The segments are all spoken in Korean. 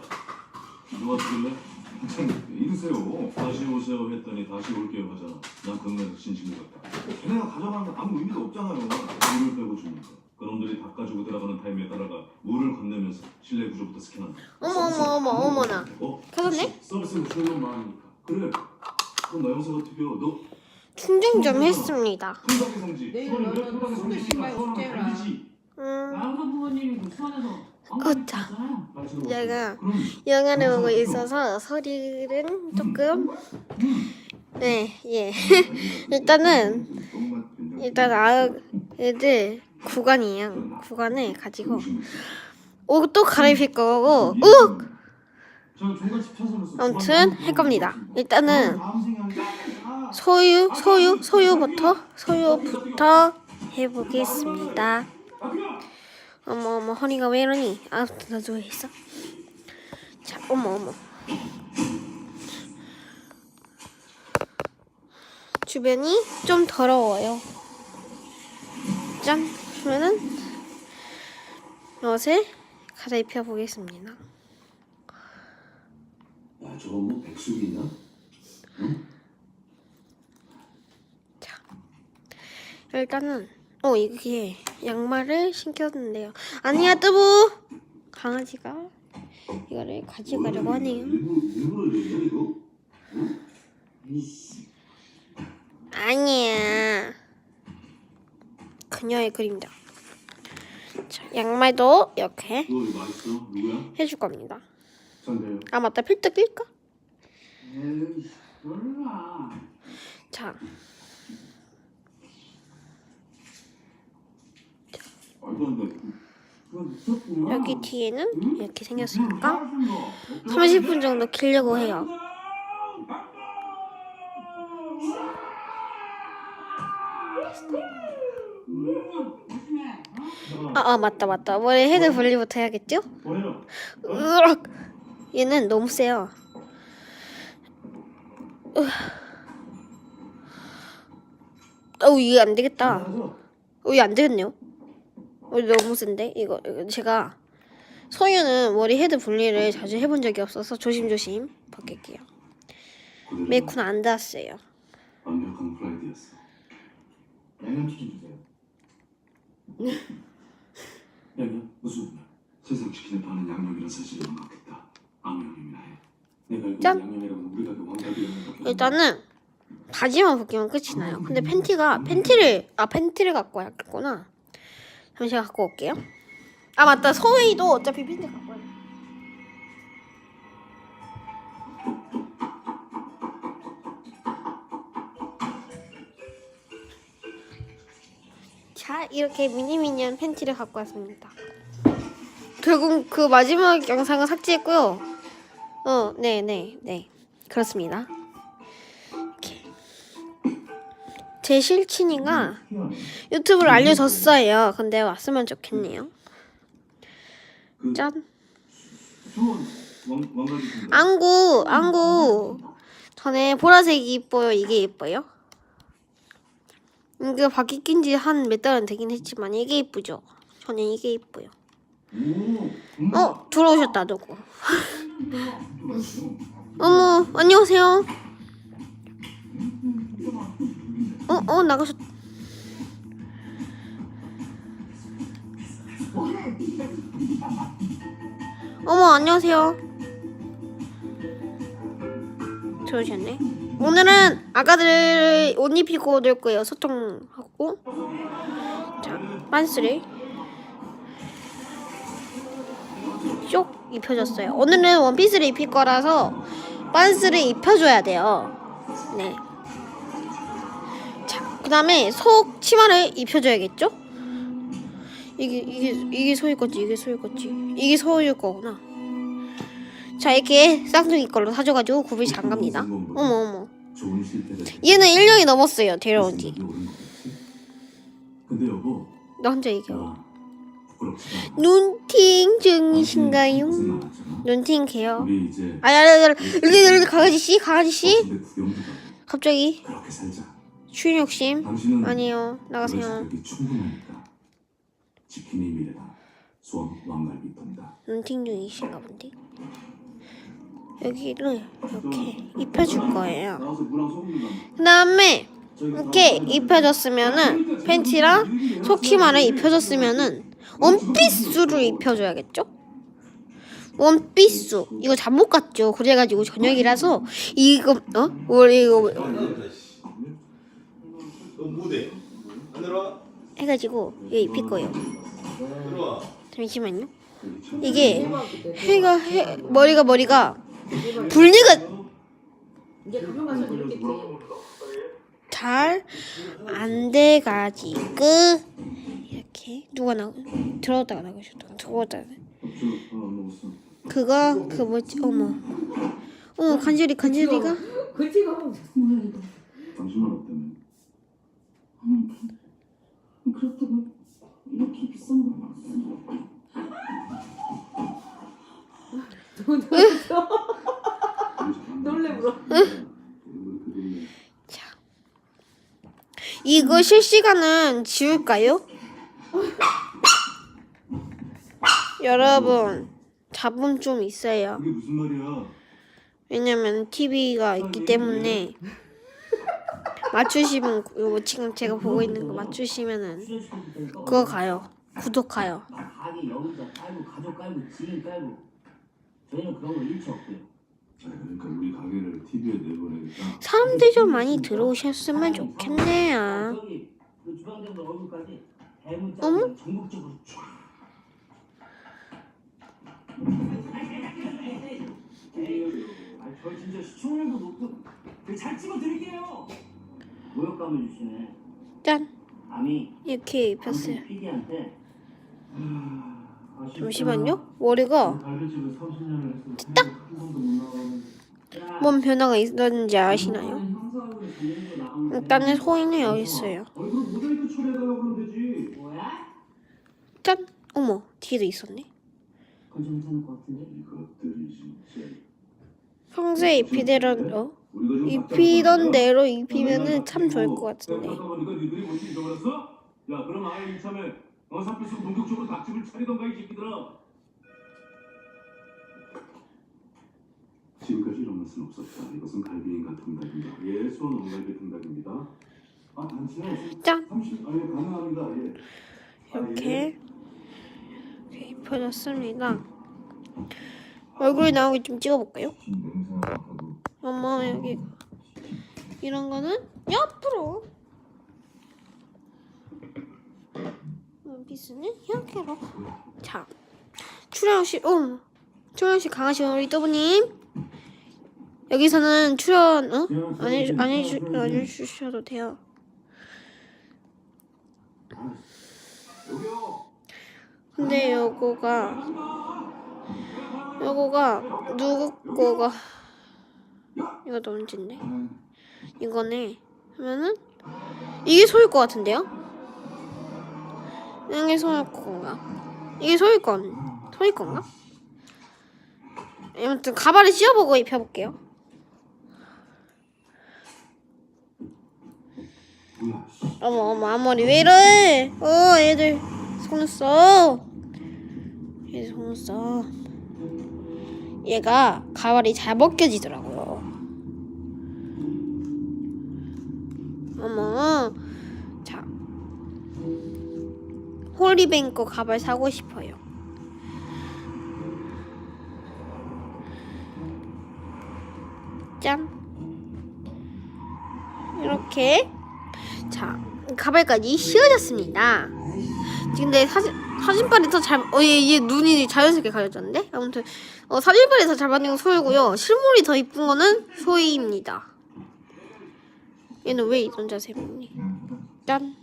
자, 누가 죽일래? 이러세요. 다시 오세요 했더니 다시 올게요 하잖아. 난 그놈에서 진심인 것 같다. 걔네가 가져가는 건 아무 의미도 없잖아요. 물을 빼고 줍니까? 그놈들이 다 가지고 들어가는 타임에 따라가 물을 건네면서 실내 구조부터 스캔한다. 어머 어머 어머 어머나. 어? 터졌네? 서비스는 출력 많으니까. 그래. 그럼 나 영상 어떻게 해? 너 충전 좀 했습니다. 통닭의 성지. 내일 너는 어째라. 달리지. 음, 나우선 부모님이 그 수원에서 얘가 그럼 영화를 보고 있어서 소리는 조금 네, 예. 일단은 일단 아이들 구간이에요. 구간을 가지고. 옷도 갈아입힐 거고. 욱! 아무튼 할 겁니다. 일단은 소유 소유 소유부터? 소유부터 해보겠습니다. 어머 어머 허리가 왜 이러니? 아 나도 왜 있어? 자 어머 어머 주변이 좀 더러워요. 짠 그러면은 옷을 갈아입혀 보겠습니다. 야, 저거 뭐 백숙이냐? 일단은 어 이게 양말을 신겼는데요. 아니야 뜨부 강아지가 이거를 가져가려고 하네요. 아니야. 그녀의 그림자. 자, 양말도 이렇게? 해줄 겁니다. 아 맞다 필터 낄까? 자 말도 안 돼. 그건 있었구나. 여기 뒤에는 이렇게 생겼으니까 30분 정도 길려고 해요. 아, 아 맞다 맞다. 머리 헤드 분리부터 해야겠죠? 으악! 얘는 너무 세요. 어우 이게 안 되겠다. 어 이게 안 되겠네요. 어 너무 센데 이거, 이거 제가 소유는 머리 헤드 분리를 자주 해본 적이 없어서 조심조심. 그대로 메이크는 안 닿았어요. 짠. 일단은 바지만 벗기면 끝이 나요. 근데 팬티가 팬티를 아 팬티를 갖고 와야겠구나. 잠시 갖고 올게요. 아 맞다 소희도 어차피 팬티 갖고 와요. 자 이렇게 미니미니한 팬티를 갖고 왔습니다. 결국 그 마지막 영상은 삭제했고요. 어, 네, 네, 네. 그렇습니다. 제 실친이가 유튜브를 알려줬어요. 근데 왔으면 좋겠네요. 짠. 안구, 안구. 전에 보라색이 이뻐요. 이게 이뻐요. 이게 바퀴 낀 지 한 몇 달은 되긴 했지만 이게 이쁘죠. 저는 이게 이뻐요. 오. 어, 들어오셨다 누구? 어머, 안녕하세요. 어, 어, 나가셨. 어머, 안녕하세요. 들어오셨네. 오늘은 아가들 옷 입히고 놀 거예요. 소통하고. 자, 반스를. 쪽 입혀줬어요. 오늘은 원피스를 입힐 거라서 반스를 입혀줘야 돼요. 네. 자, 그다음에 속 치마를 입혀줘야겠죠? 이게 이게 이게 소일 거지, 이게 소일 거지, 이게 소일 거구나. 자, 이렇게 쌍둥이 걸로 사줘가지고 구비 잘 갑니다. 어머 어머. 얘는 1년이 넘었어요. 데려온 지. 근데 여보, 나 혼자 얘기해. 눈팅 중이신가요? 눈팅 개요. 아야야야, 여기 강아지 씨, 강아지 씨. 갑자기. 추인 욕심. 그럴 나가세요. 자격이 충분하니까 지킴이 미래다. 수원 왕갈비입니다. 눈팅 중이신가 본데. 여기를 이렇게 입혀줄 거예요. 그 다음에 이렇게 입혀줬으면은 팬티랑 속치마를 입혀줬으면은 원피스를 입혀줘야겠죠? 원피스 이거 잠못 같죠? 그래가지고 저녁이라서 이거 어? 우리 이거 너 뭐대? 안 들어와? 해가지고 이거 입힐 거예요. 들어와. 잠시만요. 이게 해가 해 머리가 머리가 분리가 이제 가면 가서 그렇겠지. 잘 안 돼가지고 이렇게 누가 나 들어갔다가 나가셨다 들어갔다가. 그거 그 뭐지 어머 어머 간절히 간절히가 그치가. 당신만 없다면. 그렇다고 이렇게 비싼 거 먹었어. 놀래 물어. 이거 실시간은 지울까요? 여러분 잡음 좀 있어요 그게 무슨 말이야? 왜냐면 TV가 있기 때문에 맞추시면 이거 지금 제가 보고 있는 거 맞추시면은 그거 가요 구독 가요 가게 여기다 깔고 가족 깔고 지인 깔고 저희는 그런 거 일치 없고요. 자, 그러니까 우리 가게를 TV에 내보내니까 사람들 좀 많이 들어오셨으면 좋겠네요 저기 그 주방장도 얼굴까지 대문자 어머? 전국적으로 쫙. 아저 진짜 시청률도 높고 잘 찍어드릴게요. 모욕감을 주시네. 짠 아미 이렇게 입혔어요 PD한테 잠시만요 머리가 갈비집을 30년을 했어. 딱! 한 번도 못 나가는데. 뭔 변화가 있었는지 아시나요? 형사하고 관련된 거 나오면 일단은 소인은 여기 있어요 얼굴 모자이크 처리해달라고 그러면 되지. 뭐야? 짠 어머 뒤에도 있었네 그건 좀 괜찮을 것 같은데. 이것들이 진짜 평소에 입히던 어? 좀 입히던 대로 입히면은 참 좋을 것 같은데? 야 그럼 아예 이참에 어 사표 쓰고 본격적으로 닭집을 차리던가 이 새끼들아 지금까지 이런 맛은 없었다 이것은 갈비인 같은 닭입니다 예 수원 왕갈비 통닭입니다 아, 단체요. 짠 30, 아니, 가능합니다. 예. 이렇게 이렇게 입혀졌습니다 얼굴이 나오게 좀 찍어볼까요? 어머 여기 이런 거는? 옆으로 원피스는 이렇게로. 자 출연시 어 출연시 강하신 우리 또부님. 여기서는 출연 어? 안 해주 안 해주 안 해주셔도 돼요. 근데 요거가 요거가 누구 거가 이거 너무 문제인데 이거네 하면은 이게 소일 것 같은데요? 이게 소일 건가? 이게 소일 건 소일 건가? 아무튼 가발을 씌워보고 입혀볼게요. 어머 어머 앞머리 왜 이래? 어 애들 속눈썹 얘들 속눈썹 얘가 가발이 잘 벗겨지더라고요. 어머 자 홀리뱅거 가발 사고 싶어요. 짠 이렇게 자 가발까지 씌워졌습니다. 근데 사진 사진빨이 더 잘 어 얘 얘 눈이 자연스럽게 가려졌는데 아무튼 어, 사진빨이 더 잘 받는 건 소이고요. 실물이 더 이쁜 거는 소이입니다. 얘는 왜 이런 자세 보니? 짠.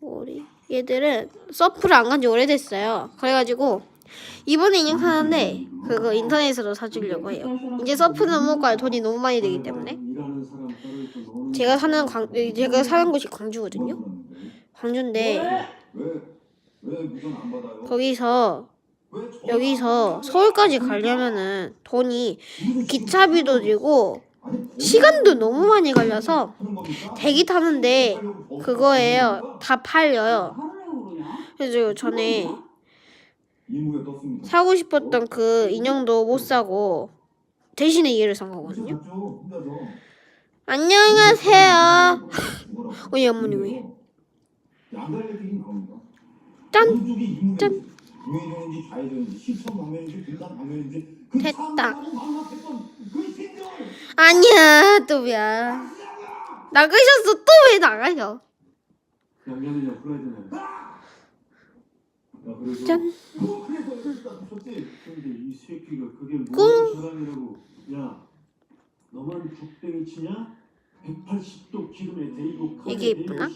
우리 얘들은 서프를 안 간 지 오래됐어요. 그래가지고 이번에 인형 사는데 그거 인터넷으로 사주려고 해요. 이제 서프는 못 가요. 돈이 너무 많이 들기 때문에. 제가 사는 광 제가 사는 곳이 광주거든요. 광주인데? 거기서 여기서 서울까지 가려면은 돈이 기차비도 들고 시간도 너무 많이 걸려서? 대기 타는데 그거예요. 다 팔려요. 그래서 전에. 사고 싶었던 그 인형도 못 사고 대신에 얘를 산 거거든요. 안녕하세요. 어이 어머니 왜? 짠! 짠! 됐다. 아니야 또야 나가셨어 또왜 그래서 짠. 뭐 꿍. 무슨 자랑이라고 야 너만 족뱅이 치냐? 180도 기름에 데이고 이게 이쁘나?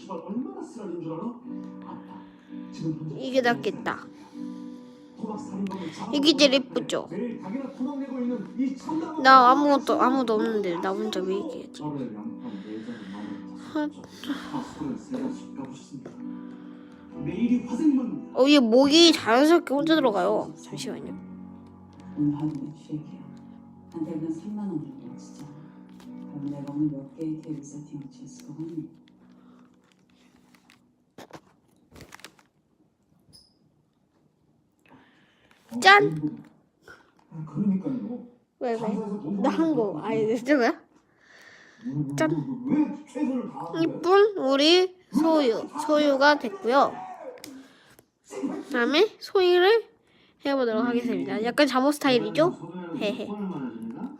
이게 낫겠다. 이게 제일 참담한 나 아무것도 아무도 없는데 나 혼자 왜 얘기하지? 어 이게 목이 자연스럽게 혼자 들어가요. 잠시만요. 한 달간 3만 원 진짜. 내가 오늘 몇 개의 테이블 세팅을 쳤을 것 같니? 짠! 아, 그러니까요. 왜 왜? 나 한 거 아니. 짠. 왜 다하는데? 이쁜 우리 소유 소유가 됐고요. 그 다음에 소유를 해보도록 하겠습니다. 약간 잠옷 스타일이죠? 헤헤. 너무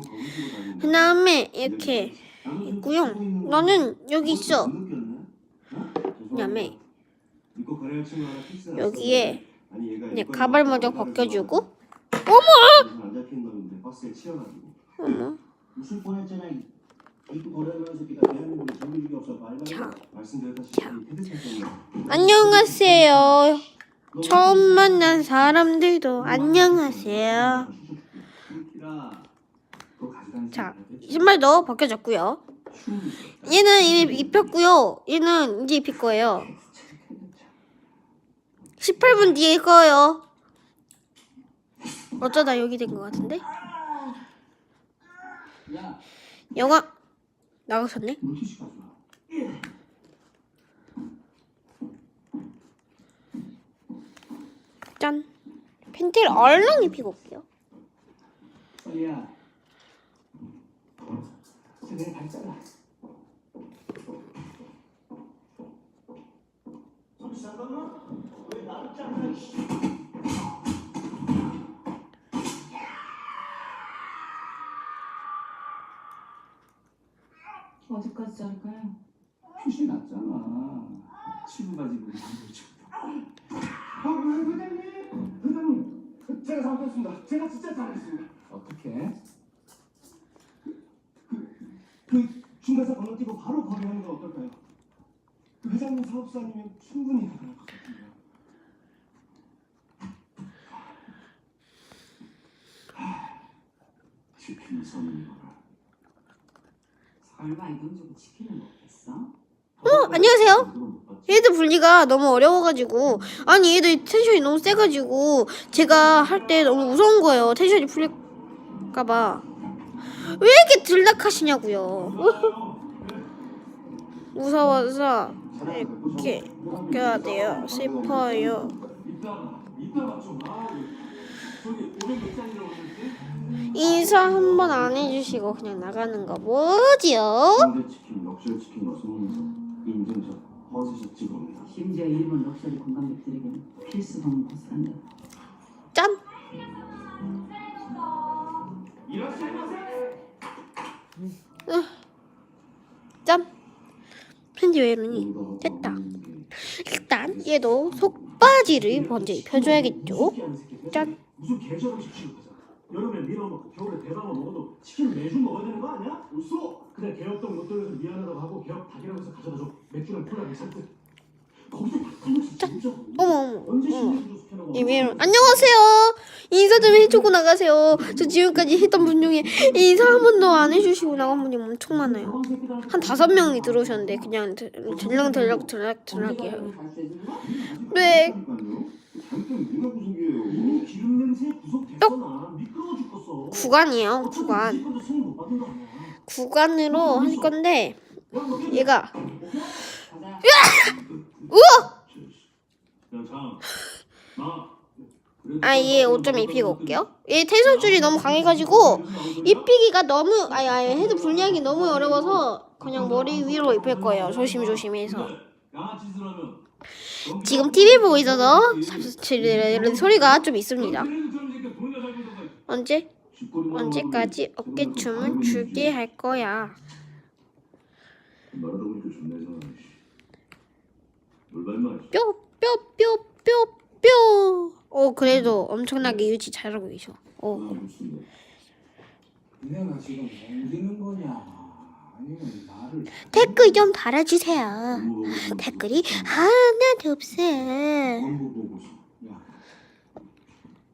거기지고 다니는데. 그다음에 이렇게 있고요. 너는 여기 있어. 그 다음에 여기에 이제 가발 먼저 벗겨주고 어머! 어머 자 때문에 안녕하세요. 처음 만난 사람들도 안녕하세요. 자 신발도 벗겨졌고요. 얘는 이미 입혔고요. 얘는 이제 입힐 거예요. 18분 뒤에 꺼요. 어쩌다 여기 된 것 같은데? 야, 영화 나가셨네? 짠. 팬티를 얼른 입히고 올게요. 어디까지 자를까요? 핏이 났잖아. 치고 가지고 아, 회장님, 회장님, 제가 잘못했습니다. 제가 진짜 잘했습니다. 어떻게? 그, 그 중간사 건너뛰고 바로 거래하는 건 어떨까요? 그 회장님 사업사님은 충분히 가능할 것 치킨 선물이거라. 설마 이돈 주고 치킨을 먹겠어? 어, 안녕하세요. 얘들 분리가 너무 어려워가지고 아니 얘들 텐션이 너무 세가지고 제가 할 때 너무 무서운 거예요. 텐션이 풀릴까봐 왜 이렇게 들락하시냐고요. 무서워서 이렇게 벗겨야 돼요 싶어요. 이따가 이따가 좀 아, 저기 500몇 장이라고 그랬지? 인사 한 번 안 해주시고 그냥 나가는 거 뭐지요? 치킨, 럭셔리 치킨과 소문에서 인증샷, 허스샷 찍어옵니다. 심지어 일본 럭셔리 관광객들에게는 필수 방문 코스란다. 짠. 짠. 팬티 왜 이러니? 됐다. 일단 얘도 속바지를 먼저 입혀줘야겠죠? 짠. 무슨 개저음식 취급하자. 여름에 밀어 먹고 겨울에 대방어 먹어도 치킨 매주 먹어야 되는 거 아니야? 웃어. 그냥 개업동 롯데에서 미안하다고 하고 개업 닭이라고 해서 가져다줘. 맥주랑 콜라 괜찮대. 거기서 닭칼국수 진짜. 어머 어머. 언제 어머. 신내주고 시켜놓고. 이메일 안녕하세요. 인사 좀 해주고 나가세요. 저 지금까지 했던 분 중에 인사 한 번도 안 해주시고 나간 분이 엄청 많아요. 한 다섯 명이 들어오셨는데 그냥 들- 들락들락 들락 들락이에요. 네. 구속이에요? 이미 기름. 미끄러워 죽겠어. 구간이에요. 구간. 이것도 승인 못 받은 거 아니야. 구간으로 할 건데 야, 너 걔- 얘가. 우와 야, 장. 아, 얘 옷 좀 입히고 올게요. 얘 텐션줄이 너무 강해가지고 입히기가 너무 아니 아니 헤드 분리하기 너무 어려워서 그냥 머리 위로 입힐 거예요. 조심조심해서. 지금 TV 보고 있어서 소리가 좀 있습니다. 언제 언제까지 어깨춤을 추게 할 거야? 뾰뾰뾰뾰뾰. 어 그래도 엄청나게 유지 잘하고 계셔. 아어 무슨. 내가 지금 옮기는 거냐? 댓글 좀 달아주세요. 댓글이 하나도 없어요.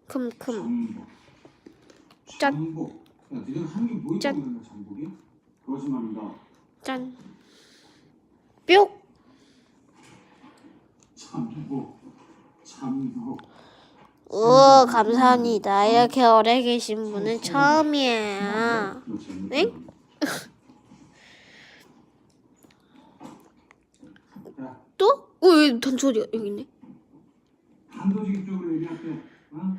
금금. 짠. 짠. 짠. 뿅. 우 감사합니다. 이렇게 오래 계신 분은 처음이에요. 응? 또? 어왜 단소리가 여기 있네? 단도직입적으로 얘기할게 어?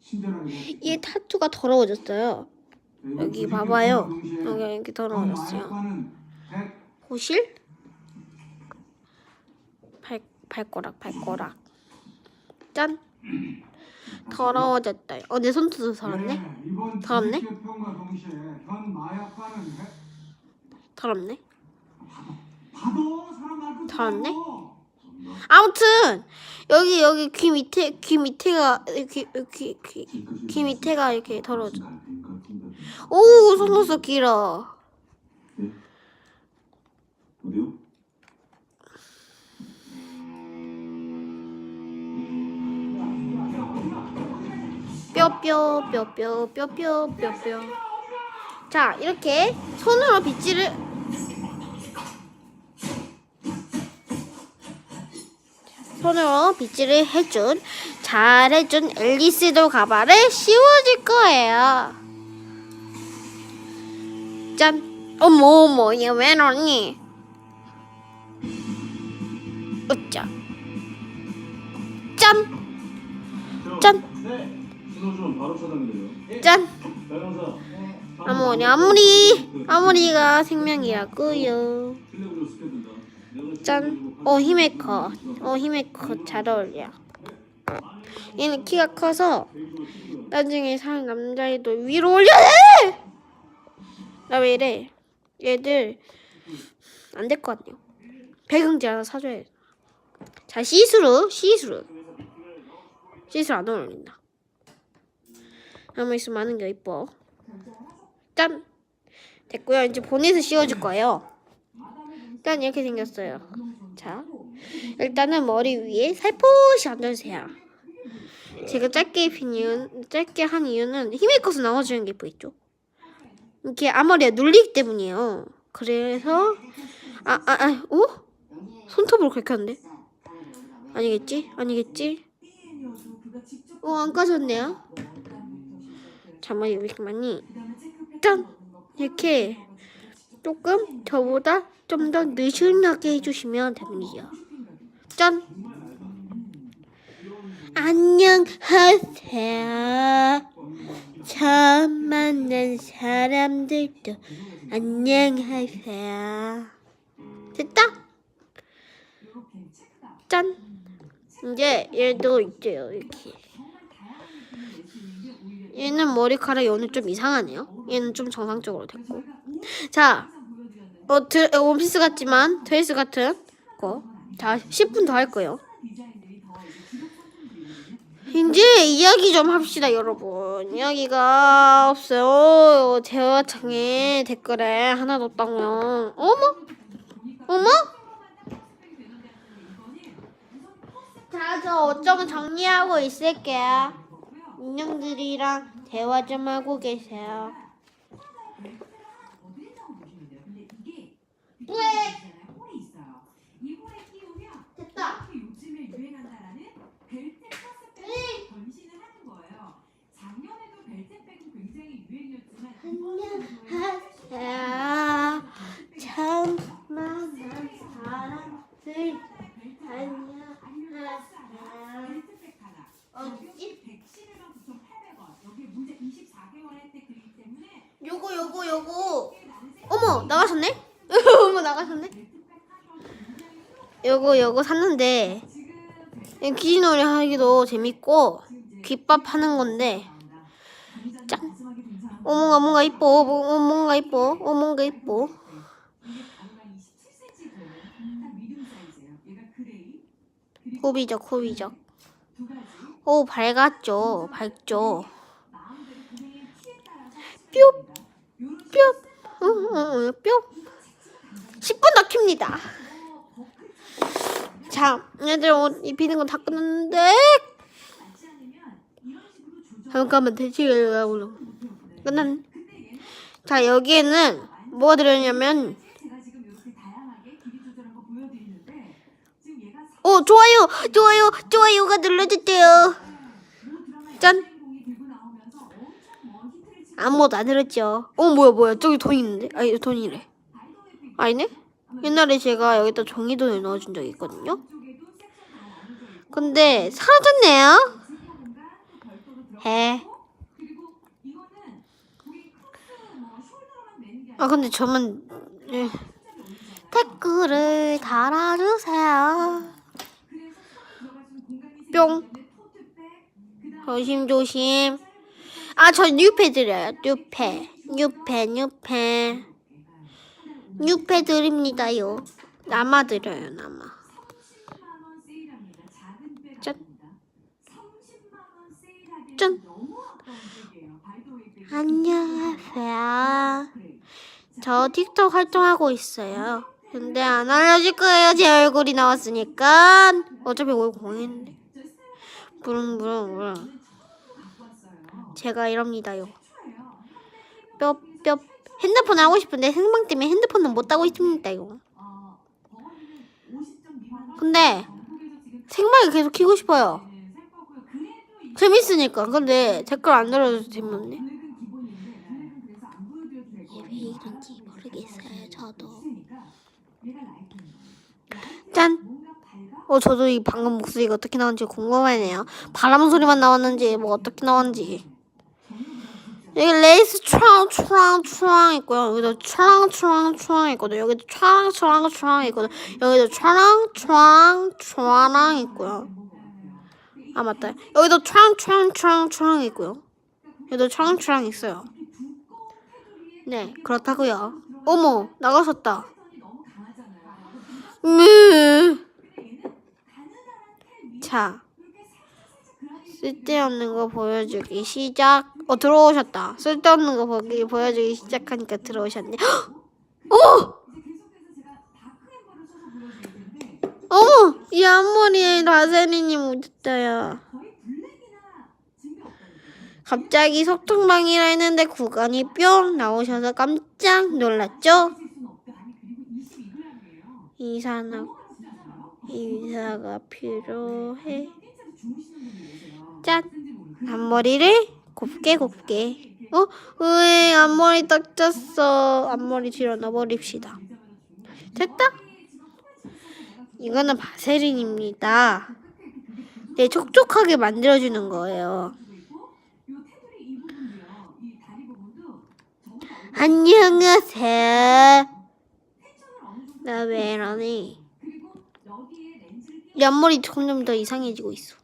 친절하게 얘 타투가 더러워졌어요. 여기 봐봐요. 여기 이렇게 그 더러워졌어요. 호실? 발 발가락 발가락. 짠. 더러워졌다. 어 내 손톱도 더럽네. 네, 더럽네? 더럽네. 말고 더럽네? 아무튼 여기 여기 귀 밑에 귀 밑에가 귀귀귀귀 귀, 귀, 귀 밑에가 이렇게 덜어져. 오 속눈썹 길어. 어디요? 뼈뼈 뼈뼈 뼈뼈 뼈뼈 자 이렇게 손으로 빗질을 손으로 빗질을 해준 잘해준 앨리스도 가발을 씌워줄 거예요. 짠. 어머 어머 얘왜 이러니? 으짜. 짠. 짠. 네. 짠. 아무리 아무리 아무리가 생명이라고요. 짠. 어 히메커. 어 히메커 잘 어울려. 얘는 키가 커서 나중에 살 남자애도 위로 올려야 돼. 나 왜 이래? 얘들 안 될 것 같네요. 배경지 하나 사줘야 돼. 자 시스루 시스루 시스루 안 어울린다. 아무 있으면 많은 게 이뻐. 짠. 됐고요. 이제 보넷을 씌워줄 거예요. 짠 이렇게 생겼어요. 자, 일단은 머리 위에 살포시 얹어주세요. 제가 짧게 입힌 이유는 짧게 한 이유는 힘의 것을 나눠주는 게 보이죠? 이렇게 앞머리가 눌리기 때문이에요. 그래서 아 아 아, 어? 손톱으로 그렇게 하는데? 아니겠지? 아니겠지? 어, 안 까졌네요. 잠깐만 많이 짠 이렇게 조금 저보다 좀 더 느슨하게 해주시면 됩니다. 짠. 안녕하세요. 처음 만난 사람들도 안녕하세요. 됐다. 짠. 이제 얘도 있죠 이렇게. 얘는 머리카락이 오늘 좀 이상하네요. 얘는 좀 정상적으로 됐고. 자, 어, 드, 어, 원피스 같지만 드레스 같은 거. 자, 10분 더 할 거예요. 이제 이야기 좀 합시다, 여러분. 이야기가 없어요. 대화창에 댓글에 하나 넣었다고요. 어머? 어머? 자, 저옷좀 정리하고 있을게요. 인형들이랑 대화 좀 하고 계세요. 뿌에 홀이 있어요. 이 홀에 끼우면 됐다. 이렇게 요즘에 유행한다라는 벨트박스백을 전신을 하는 거예요. 작년에도 벨트백은 굉장히 유행이었지만 이번에는 야, 참만 사람들 아니야. 벨트백 하나. 어디지? 110이랑 9,800원. 여기 문제 24개월 할 때 그리기 때문에 요거 요거 요거. 어머 나가셨네? 요거 요거 샀는데 이 귀신놀이 하기도 재밌고 귓밥 하는 건데 짠. 어머가 뭔가 이뻐. 어, 뭔가 이뻐. 어 뭔가 이뻐. 호비적 호비적. 오 밝았죠. 밝죠. 뿅 뿅, 응, 응, 응, 뿅. 10분 더 킵니다. 자, 얘들 옷 입히는 건 다 끝났는데. 잠깐만, 대치를 하고 끝난. 자, 여기에는 뭐가 들어있냐면, 오, 좋아요, 좋아요, 좋아요가 눌러주세요. 짠. 아무것도 안 들었죠. 어, 뭐야, 뭐야. 저기 돈 있는데? 아니, 돈이래. 아니네? 옛날에 제가 여기다 종이돈을 넣어준 적이 있거든요. 근데 사라졌네요. 게 아, 근데 저만 예. 댓글을 달아주세요. 뿅. 조심 조심. 아, 저 뉴페 드려요. 뉴페. 뉴페, 뉴페. 뉴페 드립니다요. 남아 드려요, 남아. 30만 원 세일합니다. 작은 백 짠. 아닙니다. 30만 원 세일하기엔 짠. 안녕하세요. 저 틱톡 활동하고 있어요. 근데 안 알려줄 거예요. 제 얼굴이 나왔으니까. 어차피 얼굴 공했는데. 부릉부릉부릉. 제가 이럽니다요. 뼈, 뼈. 핸드폰 하고 싶은데 생방 때문에 핸드폰은 못 하고 벙어리는 50점 미만 근데 생방이 계속 키고 싶어요. 재밌으니까. 근데 댓글 안될 거. 왜 이런지 모르겠어요, 저도. 짠. 어, 저도 이 방금 목소리가 어떻게 나왔는지 궁금하네요. 바람 소리만 나왔는지 뭐 어떻게 나왔는지. 여기 레이스 촤랑 촤랑 촤랑 있고요. 여기도 촤랑 촤랑 촤랑 있거든. 여기도 촤랑 촤랑 촤랑 있거든. 여기도 촤랑 촤랑 촤랑 있고요. 아 맞다. 여기도 촤랑 촤랑 촤랑 촤랑 있고요. 여기도 촤랑 촤랑 있어요. 네, 그렇다고요. 어머, 나가셨다. 음. 자, 쓸데없는 거 보여주기 시작. 어 들어오셨다. 쓸데없는 거 보기 보여주기 시작하니까 들어오셨네. 어, 텐데 어머, 이 앞머리에 라세리님 오셨어요. 갑자기 소통방이라 했는데 구간이 뿅 나오셔서 깜짝 놀랐죠? 쓸 수는 없다. 아니 그리고 22g이에요. 이사나 이사가 필요해. 짠. 앞머리를 곱게 곱게. 어? 으에 앞머리 딱 쪘어. 앞머리 뒤로 넣어버립시다. 됐다. 이거는 바세린입니다. 네, 촉촉하게 만들어주는 거예요. 안녕하세요. 나 왜 이러니? 앞머리 점점 더 이상해지고 있어.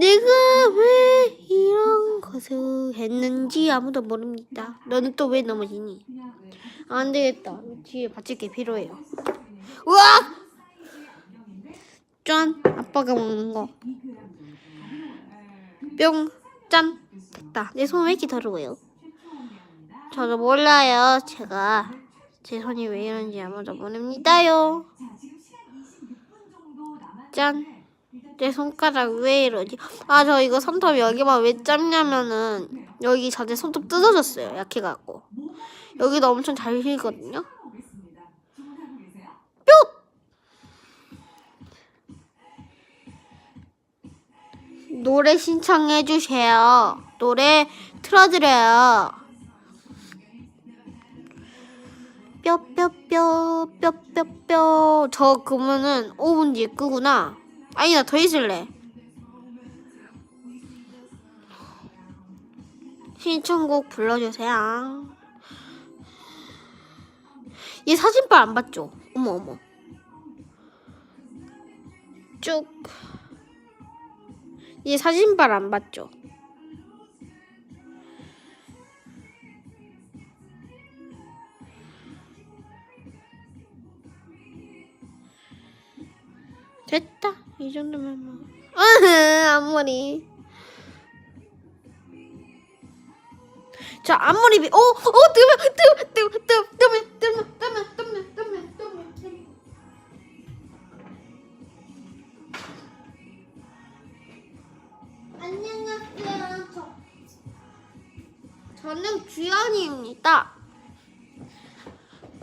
내가 왜 이런 것을 했는지 아무도 모릅니다. 너는 또 왜 넘어지니? 왜안 되겠다. 뒤에 받칠 게 필요해요. 우와! 짠! 아빠가 먹는 거. 뿅! 짠! 됐다. 내 손 왜 이렇게 더러워요? 저도 몰라요. 제가 제 손이 왜 이런지 아무도 모릅니다요. 자 지금 시간 26분 정도 남았는데 짠! 내 손가락 왜 이러지? 아, 저 이거 손톱 여기만 왜 짧냐면은 여기 자제 손톱 뜯어졌어요. 약해갖고. 여기도 엄청 잘 휘거든요. 계세요? 노래 신청해 주세요. 노래 틀어드려요. 뼈뼈뼈 뼈뼈뼈 저 그러면은 5분 뒤에 끄구나. 아니 나 더 있을래. 신청곡 불러주세요. 얘 사진빨 안 봤죠? 어머 어머. 쭉. 얘 사진빨 안 봤죠? 됐다. 이 정도면 뭐. 앞머리. 자, 앞머리 비. 오, 오, 뜨면, 뜨면, 뜨면, 뜨면, 뜨면, 뜨면, 뜨면, 뜨면, 뜨면, 뜨면, 뜨면. 안녕하세요. 저, 저는 주연이입니다.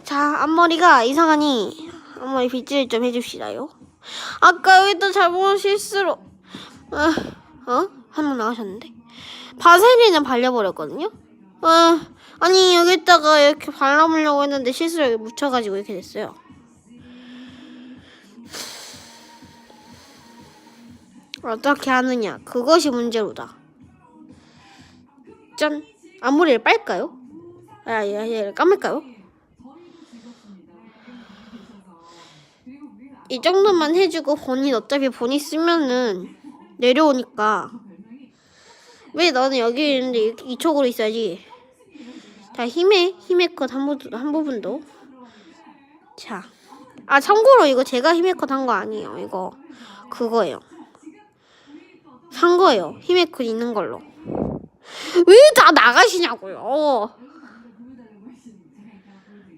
자, 앞머리가 이상하니 앞머리 빗질 좀 해줍시다요. 아까 여기다 잘못 실수로 아, 어? 한명 나가셨는데 바세린을 발려버렸거든요. 아, 아니 여기다가 이렇게 발라보려고 했는데 실수로 여기 묻혀가지고 이렇게 됐어요. 어떻게 하느냐 그것이 문제로다. 짠 앞머리를 빨까요? 아, 얘, 얘를 감을까요? 이 정도만 해주고 본인 어차피 본인 쓰면은 내려오니까. 왜 너는 여기 있는데 이- 이쪽으로 있어야지. 자 힘의 힘의 컷한 한 부분도. 자 아 참고로 이거 제가 힘의 컷한 거 아니에요. 이거. 그거예요. 산 거예요. 힘의 컷 있는 걸로. 왜 다 나가시냐고요.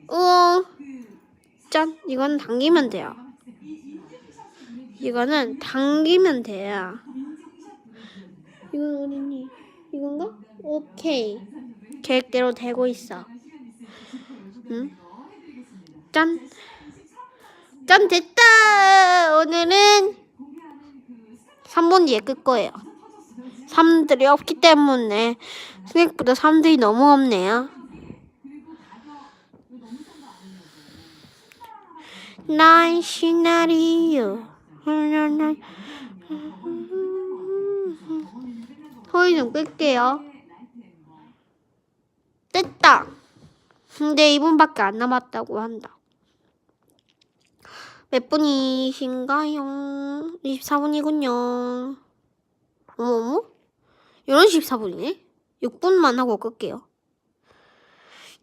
어. 짠. 이건 당기면 돼요 이거는 당기면 돼요. 이건 어딨니? 이건가? 오케이. 계획대로 되고 있어. 응? 짠. 짠 됐다. 오늘은 3분 뒤에 끌 거예요. 3들이 없기 때문에 생각보다 3들이 너무 없네요. 난 시나리오 소리 좀 끌게요. 됐다. 근데 2분밖에 안 남았다고 한다. 몇 분이신가요? 24분이군요. 어머머? 이런 14분이네? 6분만 하고 끌게요.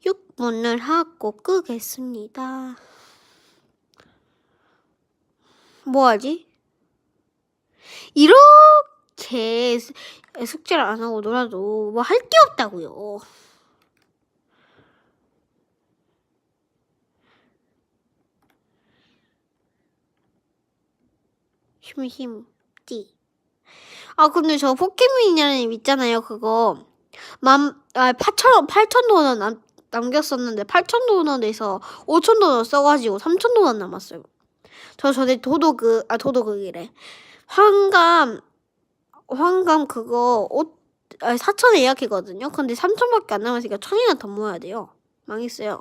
6분을 하고 끄겠습니다 뭐 하지? 이렇게 수- 숙제를 안 하고 놀아도 뭐 할 게 없다고요. 힘힘 띠. 아 근데 저 포켓몬이라는 있잖아요. 그거 만 아, 8천 8천 도넛 남, 남겼었는데 8천 도넛에서 5천 도넛 써가지고 3천 도넛 남았어요. 저 전에 도도그 아 도도그이래 황감 황감 그거 옷 아, 4천에 예약했거든요. 근데 3천밖에 안 남았으니까 천이나 더 모아야 돼요. 망했어요.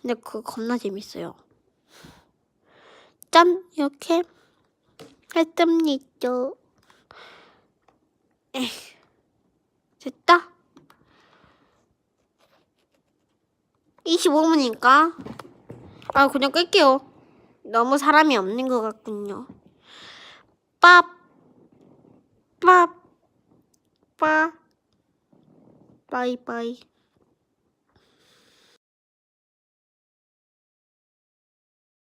근데 그거 겁나 재밌어요. 짠 이렇게 했답니다. 에휴, 됐다. 25분이니까 아 그냥 끌게요. 너무 사람이 없는 것 같군요. 빠, 빠, 빠, 빠이빠이.